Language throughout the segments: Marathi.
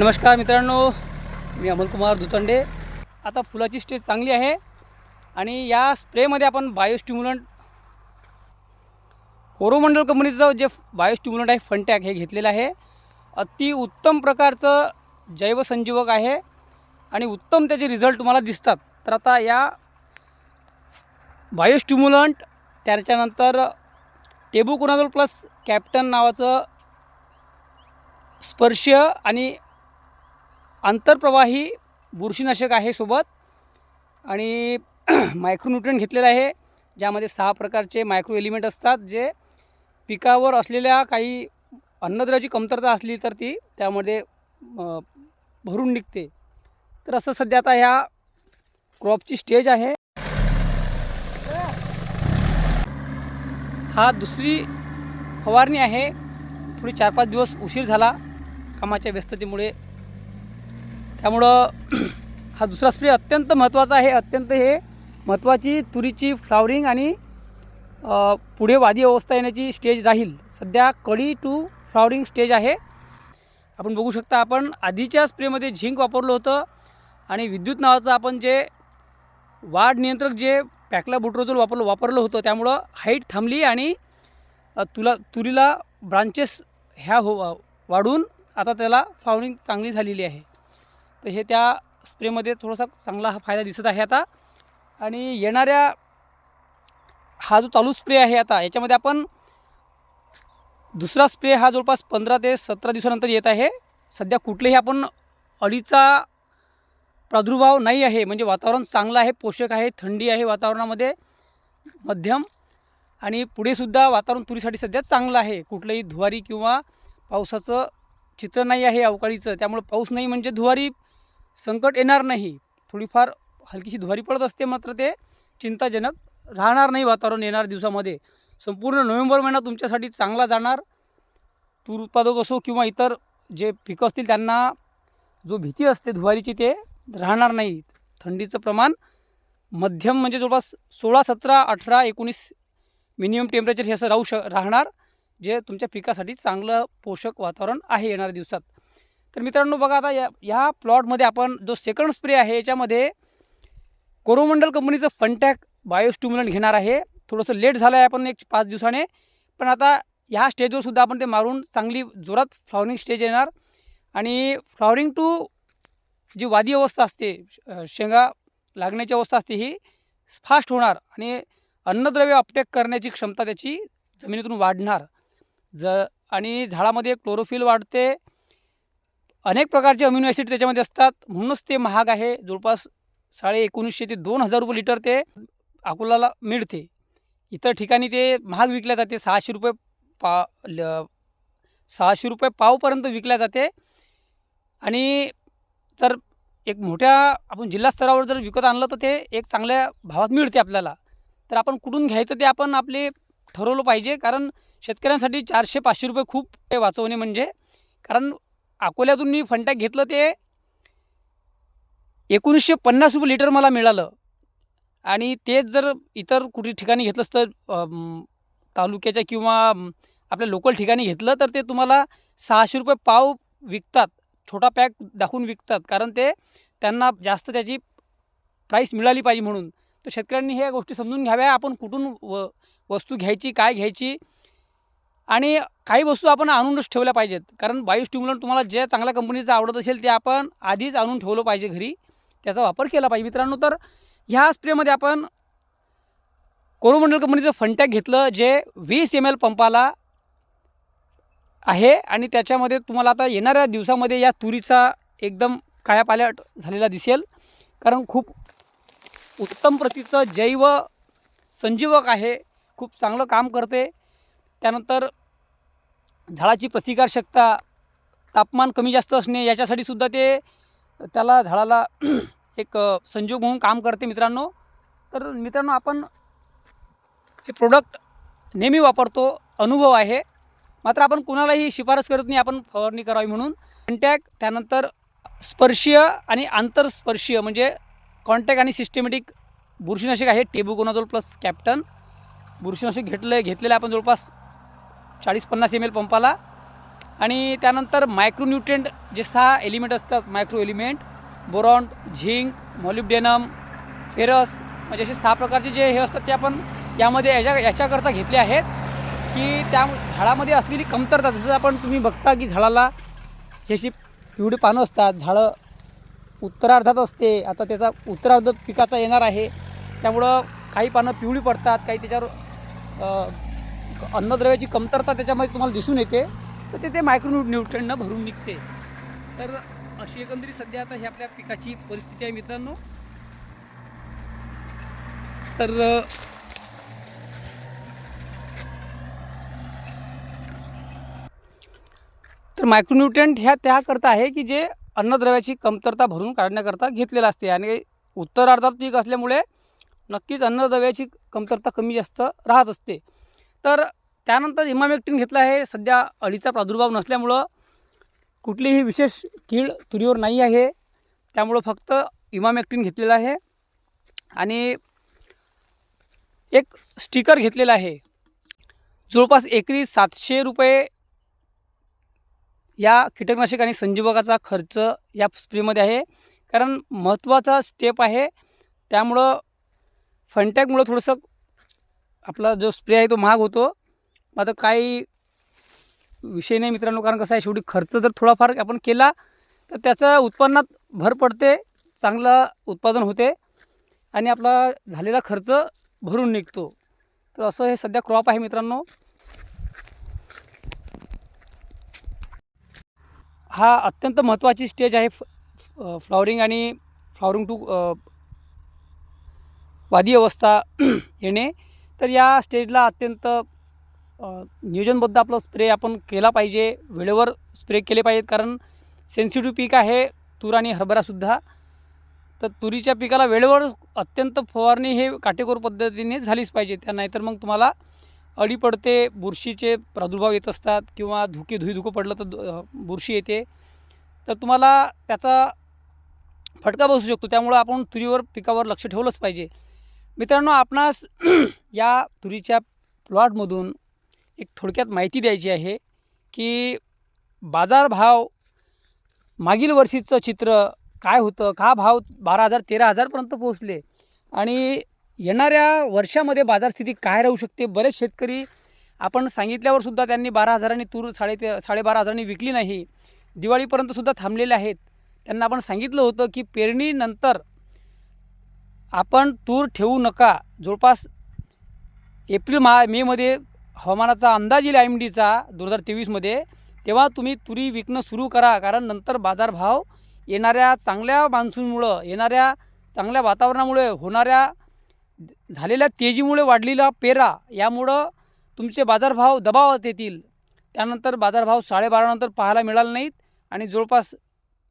नमस्कार मित्रांनो मी अमोलकुमार दुतंडे. आता फुलाची स्टेज चांगली आहे आणि या स्प्रेमध्ये आपण बायोस्टिम्युलंट कोरोमंडल कंपनीचं जे बायोस्टिम्युलंट आहे फनटॅक हे घेतलेलं आहे. अति उत्तम प्रकारचं जैवसंजीवक आहे आणि उत्तम त्याचे रिझल्ट तुम्हाला दिसतात. तर आता या बायोस्टिम्युलंट त्याच्यानंतर टेबुकोनाझोल प्लस कॅप्टन नावाचं स्पर्श आणि आंतरप्रवाही बुरशीनाशक आहे सोबत. आणि मायक्रोन्युट्रियन घेतलेलं आहे ज्यामध्ये सहा प्रकारचे मायक्रो एलिमेंट असतात जे पिकावर असलेल्या काही अन्नद्रव्याची कमतरता असली तर ती त्यामध्ये भरून निघते. तर असं सध्या आता ह्या क्रॉपची स्टेज आहे. हा दुसरी फवारणी आहे. थोडी चार पाच दिवस उशीर झाला. कामाच्या व्यस्ततेमुळे त्यामुळं हा दुसरा स्प्रे अत्यंत महत्त्वाचा आहे. अत्यंत हे महत्त्वाची तुरीची फ्लावरिंग आणि पुढे वादी अवस्था येण्याची स्टेज राहील. सध्या कळी टू फ्लावरिंग स्टेज आहे. आपण बघू शकता आपण आधीच्या स्प्रेमध्ये झिंक वापरलं होतं आणि विद्युत नावाचं आपण जे वाढ नियंत्रक जे पॅकला बुट्रोजोल वापरलं वापरलं होतं त्यामुळं हाईट थांबली आणि तुला तुरीला ब्रांचेस ह्या हो वाढून आता त्याला फ्लावरिंग चांगली झालेली आहे. तर हे त्या स्प्रेमध्ये थोडासा चांगला हा फायदा दिसत आहे आता. आणि येणाऱ्या हा जो चालू स्प्रे आहे आता याच्यामध्ये आपण दुसरा स्प्रे हा जवळपास पंधरा ते सतरा दिवसानंतर येत आहे. सध्या कुठलेही आपण अळीचा प्रादुर्भाव नाही आहे म्हणजे वातावरण चांगलं आहे पोषक आहे थंडी आहे वातावरणामध्ये मध्यम. आणि पुढेसुद्धा वातावरण तुरीसाठी सध्या चांगलं आहे. कुठलंही धुवारी किंवा पावसाचं चित्र नाही आहे अवकाळीचं त्यामुळे पाऊस नाही म्हणजे धुवारी संकट येणार नाही. थोडीफार हलकीशी धुवारी पडत असते मात्र ते चिंताजनक राहणार नाही वातावरण येणाऱ्या दिवसामध्ये. संपूर्ण नोव्हेंबर महिना तुमच्यासाठी चांगला जाणार. तूर उत्पादक असो किंवा इतर जे पिकं असतील त्यांना जो भीती असते धुवारीची ते राहणार नाही. थंडीचं प्रमाण मध्यम म्हणजे जवळपास सोळा सतरा अठरा एकोणीस मिनिमम टेम्परेचर हे असं राहू श राहणार जे तुमच्या पिकासाठी चांगलं पोषक वातावरण आहे येणाऱ्या दिवसात. तर मित्रांनो बघा आता या ह्या प्लॉटमध्ये आपण जो सेकंड स्प्रे आहे याच्यामध्ये कोरोमंडल कंपनीचं फंटॅक बायोस्टिम्युलंट घेणार आहे. थोडंसं लेट झालं आहे आपण एक पाच दिवसाने. पण आता ह्या स्टेजवर सुद्धा आपण ते मारून चांगली जोरात फ्लॉवरिंग स्टेज येणार. आणि फ्लॉवरिंग टू जी वादी अवस्था असते शेंगा लागण्याची अवस्था असते ही फास्ट होणार. आणि अन्नद्रव्य अपटेक करण्याची क्षमता त्याची जमिनीतून वाढणार. ज आणि झाडामध्ये क्लोरोफिल वाढते. अनेक प्रकारचे अम्युनो ॲसिड त्याच्यामध्ये असतात. म्हणूनच ते महाग आहे. जवळपास साडे एकोणीसशे ते दोन हजार रुपये लिटर ते अकोलाला मिळते. इतर ठिकाणी ते महाग विकल्या जाते. सहाशे रुपये पा ल सहाशे रुपये पावपर्यंत विकल्या जाते. आणि जर एक मोठ्या आपण जिल्हा स्तरावर जर विकत आणलं तर ते एक चांगल्या भावात मिळते आपल्याला. तर आपण कुठून घ्यायचं ते आपण आपले ठरवलं पाहिजे. कारण शेतकऱ्यांसाठी चारशे पाचशे रुपये खूप ते वाचवणे म्हणजे. कारण अकोल्यातून मी फंटॅक घेतलं ते एकोणीसशे पन्नास रुपये लिटर मला मिळालं. आणि तेच जर इतर कुठे ठिकाणी घेतलं असतं तालुक्याच्या किंवा आपल्या लोकल ठिकाणी घेतलं तर ते तुम्हाला सहाशे रुपये पाव विकतात. छोटा पॅक दाखवून विकतात. कारण ते त्यांना जास्त त्याची प्राईस मिळाली पाहिजे म्हणून. तर शेतकऱ्यांनी ह्या गोष्टी समजून घ्याव्या. आपण कुठून व वस्तू घ्यायची काय घ्यायची आणि काही वस्तू आपण आणूनच ठेवल्या पाहिजेत. कारण बायोस्टिम्युलंट तुम्हाला जे चांगल्या कंपनीचं आवडत असेल ते आपण आधीच आणून ठेवलं पाहिजे घरी. त्याचा वापर केला पाहिजे. मित्रांनो तर ह्या स्प्रेमध्ये आपण कोरोमंडल कंपनीचं फंटॅक घेतलं जे वीस एम एल पंपाला आहे आणि त्याच्यामध्ये तुम्हाला आता येणाऱ्या दिवसामध्ये या तुरीचा एकदम कायापालट झालेला दिसेल. कारण खूप उत्तम प्रतीचं जैव संजीवक आहे खूप चांगलं काम करते. त्यानंतर झाडाची प्रतिकारशक्ता तापमान कमी जास्त असणे याच्यासाठी सुद्धा ते त्याला झाडाला एक संजोग होऊन म्हणून काम करते मित्रांनो. तर मित्रांनो आपण हे प्रोडक्ट नेहमी वापरतो अनुभव आहे. मात्र आपण कुणालाही शिफारस करत नाही आपण फवारणी करावी म्हणून. कॉन्टॅक्ट त्यानंतर स्पर्शीय आणि आंतरस्पर्शीय म्हणजे कॉन्टॅक्ट आणि सिस्टमॅटिक बुरशीनाशक आहे. Tebuconazole plus captan. बुरशीनाशक घेतलं घेतलेलं आपण जवळपास चाळीस पन्नास एम एल पंपाला. आणि त्यानंतर मायक्रोन्यूट्रिएंट जे सहा एलिमेंट असतात micro element boron zinc molybdenum ferrous म्हणजे असे सहा प्रकारचे जे हे असतात ते आपण यामध्ये याच्या याच्याकरता घेतले आहेत. की त्या झाडामध्ये असलेली कमतरता जसं आपण तुम्ही बघता की झाडाला ह्याची पिवळी पानं असतात झाडं उत्तरार्धात असते आता त्याचा उत्तरार्ध पिकाचा येणार आहे त्यामुळं काही पानं पिवळी पडतात काही त्याच्यावर अन्नद्रव्याची कमतरता त्याच्यामध्ये तुम्हाला दिसून येते तर ते ते मायक्रो न्यूट्रंटनं भरून निघते. तर अशी एकंदरीत सध्या आता ही आपल्या पिकाची परिस्थिती आहे मित्रांनो. तर तर मायक्रोन्यूट्रंट ह्या त्याकरता आहे की जे अन्नद्रव्याची कमतरता भरून काढण्याकरता घेतलेलं असते. आणि उत्तरार्धात पीक असल्यामुळे नक्कीच अन्नद्रव्याची कमतरता कमी जास्त राहत असते. तर त्यानंतर इमामेक्टिन घेतलं आहे. सध्या अळीचा प्रादुर्भाव नसल्यामुळं कुठलीही विशेष कीड तुरीवर नाही आहे. त्यामुळं फक्त इमामेक्टिन घेतलेलं आहे. आणि एक स्टिकर घेतलेला आहे. जवळपास एकरी सातशे रुपये या कीटकनाशक आणि संजीवकाचा खर्च या स्प्रेमध्ये आहे. कारण महत्त्वाचा स्टेप आहे. त्यामुळं फंटॅकमुळं थोडंसं आपला जो स्प्रे आहे तो महाग होतो. मात्र काही विषय नाही मित्रांनो कारण कसं आहे शेवटी खर्च जर थोडाफार आपण केला तर त्याचं उत्पन्नात भर पडते चांगलं उत्पादन होते आणि आपला झालेला खर्च भरून निघतो. तर असं हे सध्या क्रॉप आहे मित्रांनो. हा अत्यंत महत्त्वाची स्टेज आहे फ्लॉवरिंग आणि फ्लॉवरिंग टू वादी अवस्था येणे. तर या स्टेजला अत्यंत नियोजनबद्ध आपलं स्प्रे आपण केला पाहिजे. वेळेवर स्प्रे केले पाहिजेत कारण सेन्सिटिव्ह पीक आहे तूर आणि हरभरासुद्धा तर तुरीच्या पिकाला वेळेवर अत्यंत फवारणी हे काटेकोर पद्धतीने झालीच पाहिजे. त्या नाहीतर मग तुम्हाला अडी पडते बुरशीचे प्रादुर्भाव येत असतात किंवा धुके धुई धुकं पडलं तर बुरशी येते. तर तुम्हाला त्याचा फटका बसू शकतो. त्यामुळं आपण तुरीवर पिकावर लक्ष ठेवलंच पाहिजे. मित्रांनो आपणास या तुरीच्या प्लॉटमधून एक थोडक्यात माहिती द्यायची आहे की बाजारभाव मागील वर्षीचं चित्र काय होतं का भाव बारा हजार तेरा हजारपर्यंत पोहोचले आणि येणाऱ्या वर्षामध्ये बाजारस्थिती काय राहू शकते बरेच शेतकरी आपण सांगितल्यावर सुद्धा त्यांनी बारा हजारांनी तूर साडे ते साडेबारा हजारांनी विकली नाही दिवाळीपर्यंत सुद्धा थांबलेले आहेत. त्यांना आपण सांगितलं होतं की पेरणीनंतर आपण तूर ठेवू नका. जवळपास एप्रिल मा मेमध्ये हवामानाचा अंदाज येईल एम डीचा दोन हजार तेवीसमध्ये. तेव्हा तुम्ही तुरी विकणं सुरू करा कारण नंतर बाजारभाव येणाऱ्या चांगल्या मान्सूनमुळं येणाऱ्या चांगल्या वातावरणामुळे होणाऱ्या झालेल्या तेजीमुळे वाढलेला पेरा यामुळं तुमचे बाजारभाव दबावात येतील. त्यानंतर बाजारभाव साडेबारानंतर पाहायला मिळाला नाहीत आणि जवळपास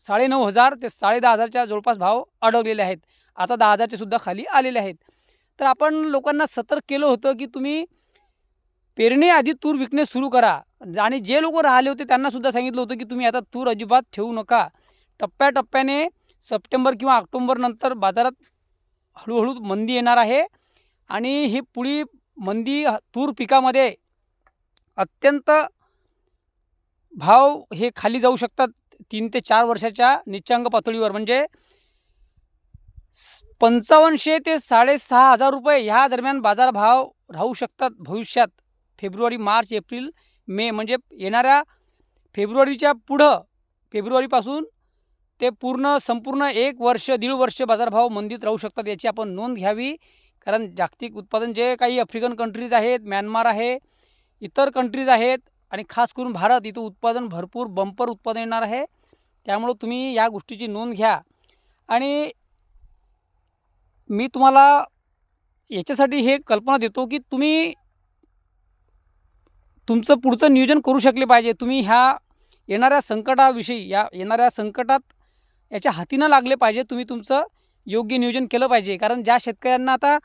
साडेनऊ हजार ते साडे दहा हजारच्या जवळपास भाव अडवलेले आहेत. आता दहा हजारचे सुद्धा खाली आलेले आहेत. तर आपण लोकांना सतर्क केलं होतं की तुम्ही पेरणीआधी तूर विकणे सुरू करा. आणि जे लोक राहिले होते त्यांनासुद्धा सांगितलं होतं की तुम्ही आता तूर अजिबात ठेवू नका. टप्प्याटप्प्याने सप्टेंबर किंवा ऑक्टोंबरनंतर बाजारात हळूहळू मंदी येणार आहे. आणि ही पुढी मंदी तूर पिकामध्ये अत्यंत भाव हे खाली जाऊ शकतात. तीन ते चार वर्षाच्या निच्चांक पातळीवर. म्हणजे पंचावन्नशे ते साडेसहा हजार रुपये ह्या दरम्यान बाजारभाव राहू शकतात भविष्यात. फेब्रुवारी मार्च एप्रिल मे म्हणजे येणाऱ्या फेब्रुवारीच्या पुढं फेब्रुवारीपासून ते पूर्ण संपूर्ण एक वर्ष दीड वर्ष बाजारभाव मंदीत राहू शकतात याची आपण नोंद घ्यावी. कारण जागतिक उत्पादन जे काही आफ्रिकन कंट्रीज आहेत म्यानमार आहे इतर कंट्रीज आहेत आणि खास करून भारत इथं उत्पादन भरपूर बंपर उत्पादन येणार आहे. त्यामुळं तुम्ही या गोष्टीची नोंद घ्या. आणि मी तुम्हाला याच्यासाठी हे कल्पना देतो की तुम्ही तुमचं पुढचं नियोजन करू शकले पाहिजे. तुम्ही ह्या येणाऱ्या संकटाविषयी या येणाऱ्या संकटात याच्या हातीनं लागले पाहिजे. तुम्ही तुमचं योग्य नियोजन केलं पाहिजे. कारण ज्या शेतकऱ्यांना आता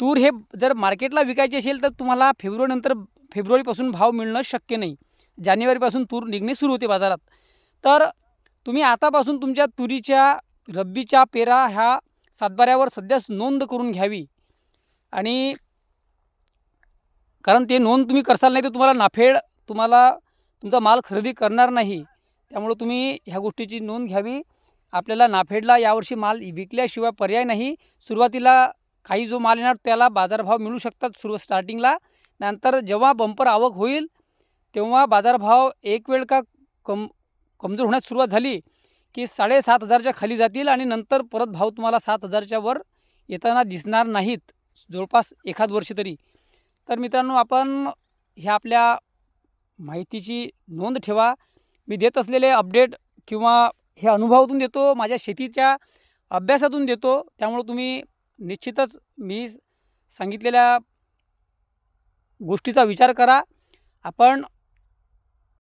तूर हे जर मार्केटला विकायची असेल तर तुम्हाला फेब्रुवारीनंतर फेब्रुवारीपासून भाव मिळणं शक्य नाही. जानेवारीपासून तूर निघणे सुरू होते बाजारात. तर तुम्ही आतापासून तुमच्या तुरीच्या रब्बीच्या पेरा ह्या सातबाऱ्यावर सध्याच नोंद करून घ्यावी. आणि कारण ते नोंद तुम्ही करसाल नाही तर तुम्हाला नाफेड तुम्हाला तुमचा माल खरेदी करणार नाही. त्यामुळं तुम्ही ह्या गोष्टीची नोंद घ्यावी. आपल्याला नाफेडला यावर्षी माल विकल्याशिवाय पर्याय नाही. सुरुवातीला काही जो माल येणार त्याला बाजारभाव मिळू शकतात सुरू स्टार्टिंगला. नंतर जेव्हा बंपर आवक होईल तेव्हा बाजारभाव एक वेळ का कम कमजोर होण्यास सुरुवात झाली की साडेसात हजारच्या खाली जातील आणि नंतर परत भाव तुम्हाला सात हजारच्या वर येताना दिसणार नाहीत. जवळपास एखाद वर्ष तरी. तर मित्रांनो आपण ह्या आपल्या माहितीची नोंद ठेवा. मी देत असलेले अपडेट किंवा हे अनुभवातून देतो माझ्या शेतीच्या अभ्यासातून देतो. त्यामुळं तुम्ही निश्चितच मी सांगितलेल्या गोष्टीचा विचार करा. आपण